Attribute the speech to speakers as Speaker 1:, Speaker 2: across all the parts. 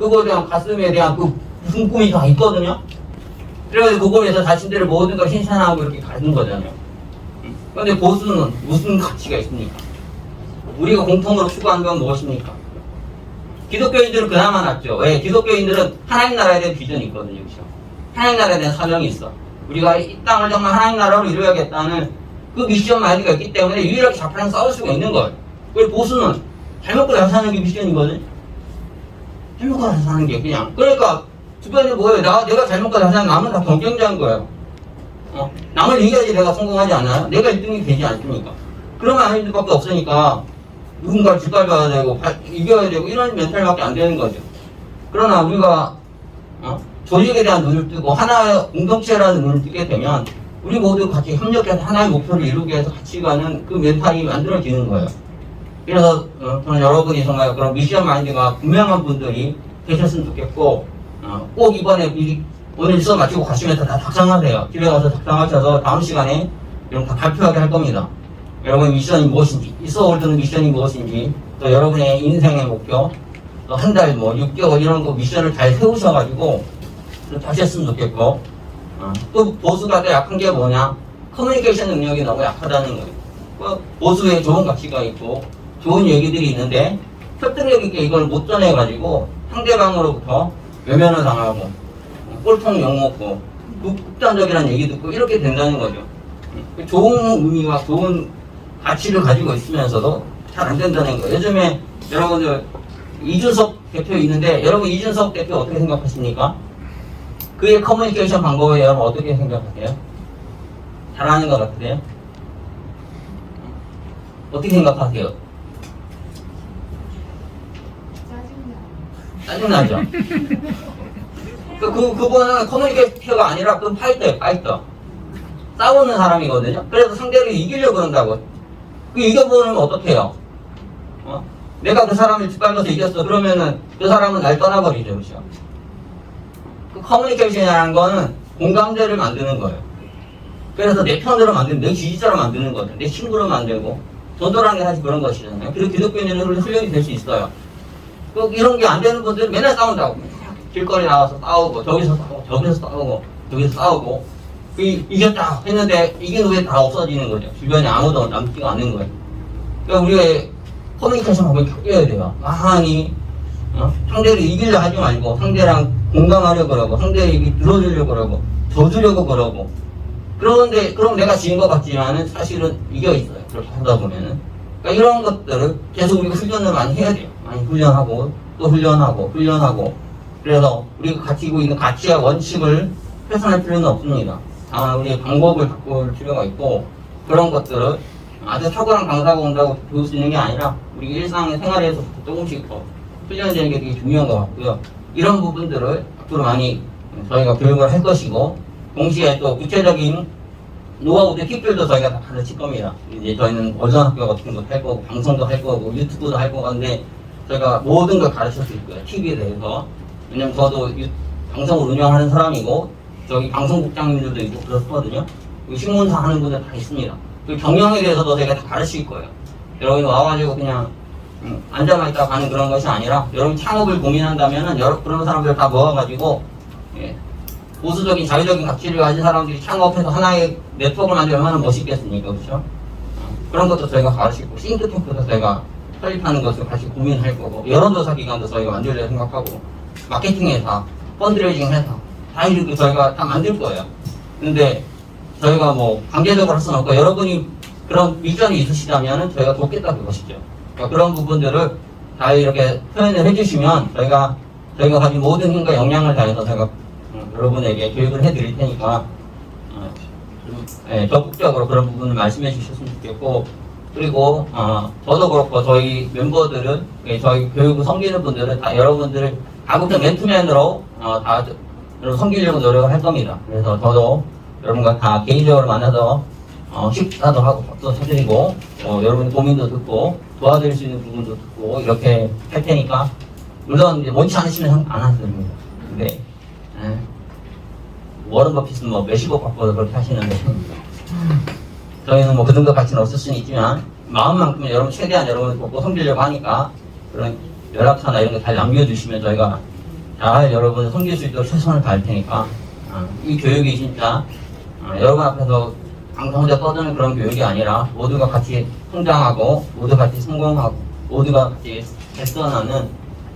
Speaker 1: 그거에 대한 가슴에 대한 그 무슨 꿈이 다 있거든요. 그래가지고 그거에 대해서 자신들의 모든 걸 신선하고 이렇게 가는 거잖아요. 그런데 보수는 무슨 가치가 있습니까? 우리가 공통으로 추구하는 건 무엇입니까? 기독교인들은 그나마 낫죠. 왜? 기독교인들은 하나님 나라에 대한 비전이 있거든요. 그죠? 하나님 나라에 대한 사명이 있어. 우리가 이 땅을 정말 하나님 나라로 이루어야겠다는 그 미션 마인드가 있기 때문에 유일하게 좌파랑 싸울 수가 있는 거예요. 그리고 보수는 잘 먹고 잘 사는 게 미션이거든. 잘 사는 게 그냥. 그러니까 주변에 뭐예요? 나, 내가 잘 먹고 잘 사는 남은 다 경쟁자인 거예요. 어? 남을 이겨야지 내가 성공하지 않아요? 내가 1등이 되지 않습니까? 그러면 아닐 수밖에 없으니까 누군가를 짓밟아야 되고 바- 이겨야 되고 이런 멘탈밖에 안 되는 거죠. 그러나 우리가 어? 조직에 대한 눈을 뜨고 하나의 공동체라는 눈을 뜨게 되면 우리 모두 같이 협력해서 하나의 목표를 이루기 위해서 같이 가는 그 멘탈이 만들어지는 거예요. 그래서 어, 저는 여러분이 정말 그런 미션 마인드가 분명한 분들이 되셨으면 좋겠고 어, 꼭 이번에 이- 오늘 수업 마치고 가시면서 다 작성하세요. 집에 가서 작성하셔서 다음 시간에 이런 다 발표하게 할 겁니다. 여러분의 미션이 무엇인지, 이 수업을 듣는 미션이 무엇인지, 또 여러분의 인생의 목표, 또 한 달, 뭐, 6개월 이런 거 미션을 잘 세우셔가지고, 좀 다시 했으면 좋겠고, 어, 또 보수가 더 약한 게 뭐냐? 커뮤니케이션 능력이 너무 약하다는 거예요. 그 보수에 좋은 가치가 있고, 좋은 얘기들이 있는데, 설득력 있게 이걸 못 전해가지고, 상대방으로부터 외면을 당하고, 어, 꼴통 욕먹고, 극- 극단적이라는 얘기 듣고, 이렇게 된다는 거죠. 그 좋은 의미와 좋은 가치를 가지고 있으면서도 잘 안 된다는 거예요. 요즘에 여러분들 이준석 대표 있는데 여러분 이준석 대표 어떻게 생각하십니까? 그의 커뮤니케이션 방법에 여러분 어떻게 생각하세요? 잘하는 것 같으세요? 어떻게 생각하세요?
Speaker 2: 짜증나.
Speaker 1: 짜증나죠? 그, 그, 그분은 커뮤니케이터가 아니라 그 파이터예요, 파이터. 싸우는 사람이거든요. 그래서 상대를 이기려고 그런다고. 그 이겨보면 어떡해요? 어? 내가 그 사람을 짓밟아서 이겼어. 그러면은 그 사람은 날 떠나버리죠, 그죠? 그 커뮤니케이션이라는 거는 공감대를 만드는 거예요. 그래서 내 편으로 만드는, 내 지지자로 만드는 거죠. 내 친구로 만들고. 저도라는 게 사실 그런 것이잖아요. 그리고 기독교인들은 훈련이 될 수 있어요. 꼭 이런 게 안 되는 분들은 맨날 싸운다고. 길거리 나와서 싸우고, 저기서 싸우고, 저기서 싸우고, 저기서 싸우고. 그 이겼다 했는데 이긴 후에 다 없어지는 거죠. 주변에 아무도 남지가 않는 거예요. 그러니까 우리가 커뮤니케이션 방법이 바뀌어야 돼요. 많이 어? 상대를 이기려 하지 말고 상대랑 공감하려고 그러고 얘기 들어주려고 그러고 져주려고 그러고 그런데 그럼 내가 진것 같지만은 사실은 이겨 있어요. 그렇게 하다 보면은 그러니까 이런 것들을 계속 우리가 훈련을 많이 해야 돼요. 많이 훈련하고 또 훈련하고 훈련하고 그래서 우리가 가지고 있는 가치와 원칙을 훼손할 필요는 없습니다. 다만 우리의 방법을 바꿀 필요가 있고 그런 것들을 아주 탁월한 강사가 온다고 배울 수 있는 게 아니라 우리 일상의 생활에서 조금씩 더 훈련되는 게 되게 중요한 것 같고요. 이런 부분들을 앞으로 많이 저희가 교육을 할 것이고 동시에 또 구체적인 노하우들 팁들도 저희가 다 가르칠 겁니다. 이제 저희는 원전학교 같은 것도 할 거고 방송도 할 거고 유튜브도 할 거건데 저희가 모든 걸수 있고요. TV에 대해서 왜냐면 저도 유- 방송을 운영하는 사람이고 저기 방송국장님들도 있고 그렇거든요. 그 신문사 하는 분들 다 있습니다. 그 경영에 대해서도 저희가 다 가르칠 거예요. 여러분이 와가지고 그냥 음, 앉아만 있다 가는 그런 것이 아니라 여러분 창업을 고민한다면은 여러 그런 사람들 다 모아가지고 예, 보수적인 자유적인 가치를 가진 사람들이 창업해서 하나의 네트워크를 만들면 얼마나 멋있겠습니까, 그렇죠? 어, 그런 것도 저희가 가르치고 싱크탱크도 저희가 설립하는 것을 같이 고민할 거고 여론조사 기관도 저희가 만들려 생각하고 마케팅 회사, 펀드레이징 회사 다 이렇게 저희가 다 만들 거예요. 근데 저희가 뭐 강제적으로 할 수는 없고 여러분이 그런 미션이 있으시다면 저희가 돕겠다 그것이죠. 그러니까 그런 부분들을 다 이렇게 표현을 해주시면 저희가 저희가 가진 모든 힘과 역량을 다해서 제가 음, 여러분에게 교육을 해드릴 테니까 어, 좀, 예, 적극적으로 그런 부분을 말씀해 주셨으면 좋겠고 그리고 어, 저도 그렇고 저희 멤버들은 예, 저희 교육을 섬기는 분들은 다 여러분들을 가급적 맨투맨으로 어, 다 섬기려고 노력을 할 겁니다. 그래서 저도 여러분과 다 개인적으로 만나서 어, 식사도 하고 밥도 사드리고 어, 여러분 고민도 듣고 도와드릴 수 있는 부분도 듣고 이렇게 할 테니까 물론 이제 원치 않으시면 안 하셔도 됩니다. 근데 예, 워런 버핏은 뭐 몇십억 갖고 그렇게 하시는데 저희는 뭐 그 정도 가치는 없을 수는 있지만 마음만큼은 여러분 최대한 여러분을 돕고 섬기려고 하니까 그런 연락처나 이런 거 잘 남겨주시면 저희가 잘 여러분을 섬길 수 있도록 최선을 다할 테니까 어, 이 교육이 진짜 어, 여러분 앞에서 항상 혼자 떠드는 그런 교육이 아니라 모두가 같이 성장하고 모두 같이 성공하고 모두가 같이 개선하는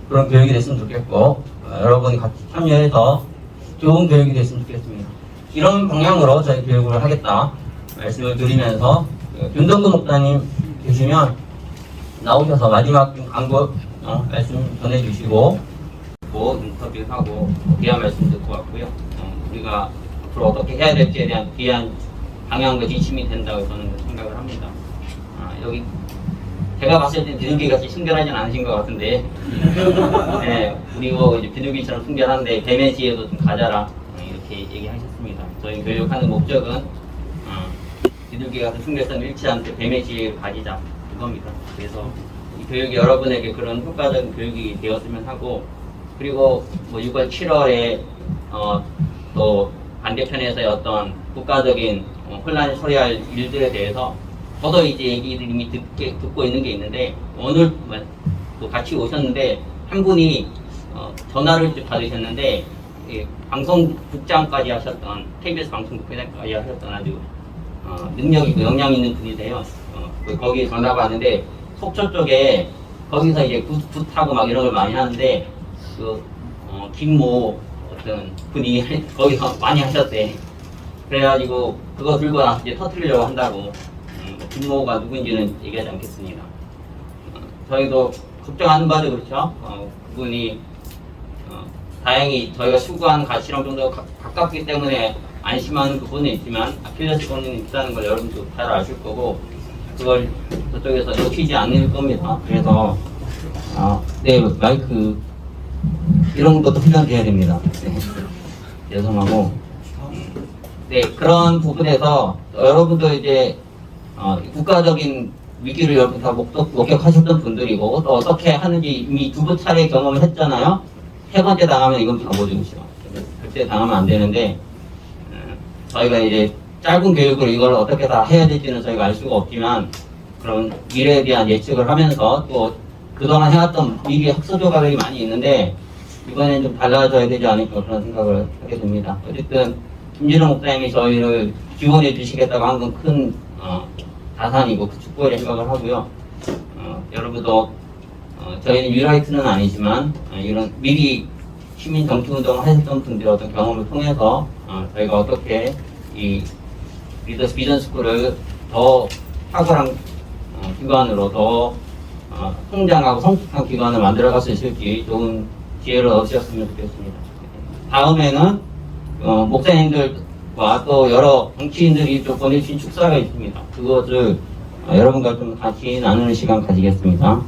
Speaker 1: 그런 교육이 됐으면 좋겠고 어, 여러분이 같이 참여해서 좋은 교육이 됐으면 좋겠습니다. 이런 방향으로 저희 교육을 하겠다 말씀을 드리면서 그 윤동구 목사님 계시면 나오셔서 마지막 좀 광고 어, 말씀 전해주시고 뭐 인터뷰하고 귀한 말씀 듣고 왔고요. 어, 우리가 앞으로 어떻게 해야 될지에 대한 귀한 방향과 지침이 된다고 저는 생각을 합니다. 아, 여기 제가 봤을 때 비둘기 같이 순결하진 않으신 것 같은데, 네, 그리고 이제 비둘기처럼 순결한데 지혜도 좀 가져라 어, 이렇게 얘기하셨습니다. 저희 교육하는 목적은 어, 비둘기 같은 순결성 잃지 않게 뱀의 지혜를 가지자 그겁니다. 그래서 이 교육이 여러분에게 그런 효과적인 교육이 되었으면 하고 그리고 뭐 6월 7월에 어, 또 반대편에서의 어떤 국가적인 어, 혼란을 초래할 일들에 대해서 저도 이제 얘기를 이미 듣게, 듣고 있는 게 있는데 오늘 뭐, 또 같이 오셨는데 한 분이 어, 전화를 좀 받으셨는데 이 방송국장까지 하셨던 KBS 방송국장까지 하셨던 아주 어, 능력 있고 역량 있는 분이세요. 어, 그 거기 전화 받는데 속초 쪽에 거기서 이제 굿, 굿하고 막 이런 걸 많이 하는데 그 어, 김모 어떤 분이 거기서 많이 하셨대. 그래가지고 그거 들고 나서 이제 터트리려고 한다고. 음, 뭐 김모가 누구인지는 얘기하지 않겠습니다. 어, 저희도 걱정하는 바도 그렇죠. 어, 그분이 어, 다행히 저희가 추구하는 가치랑 좀 더 가깝기 때문에 안심하는 부분은 있지만 아킬레스건은 있다는 걸 여러분도 잘 아실 거고 그걸 저쪽에서 놓치지 않을 겁니다. 그래서 아, 네 마이크 이런 것도 훈련돼야 됩니다. 네. 죄송하고 음, 네 그런 부분에서 여러분도 이제 어, 국가적인 위기를 여러분 다 목격, 목격하셨던 분들이고 또 어떻게 하는지 이미 두 차례 경험을 했잖아요. 세 번째 당하면 이건 바보짓이죠. 절대 당하면 안 되는데 음, 저희가 이제 짧은 교육으로 이걸 어떻게 다 해야 될지는 저희가 알 수가 없지만 그런 미래에 대한 예측을 하면서 또 그동안 해왔던 미리 학습 조각이 많이 있는데 이번엔 좀 달라져야 되지 않을까 그런 생각을 하게 됩니다. 어쨌든 김진호 목사님이 저희를 지원해 주시겠다고 한 건큰 어, 자산이고 그 축복을 생각을 하고요. 어, 여러분도 어, 저희는 유라이트는 아니지만 어, 이런 미리 시민 하셨던 분들의 어떤 경험을 통해서 어, 저희가 어떻게 이 리더스 비전 스쿨을 더 탁월한 어, 기관으로 더 어, 성장하고 성숙한 기관을 만들어갈 수 있을지 좋은 기회를 얻으셨으면 좋겠습니다. 다음에는 어, 목사님들과 또 여러 정치인들이 좀 보내주신 축사가 있습니다. 그것을 어, 여러분과 좀 같이 나누는 시간 가지겠습니다.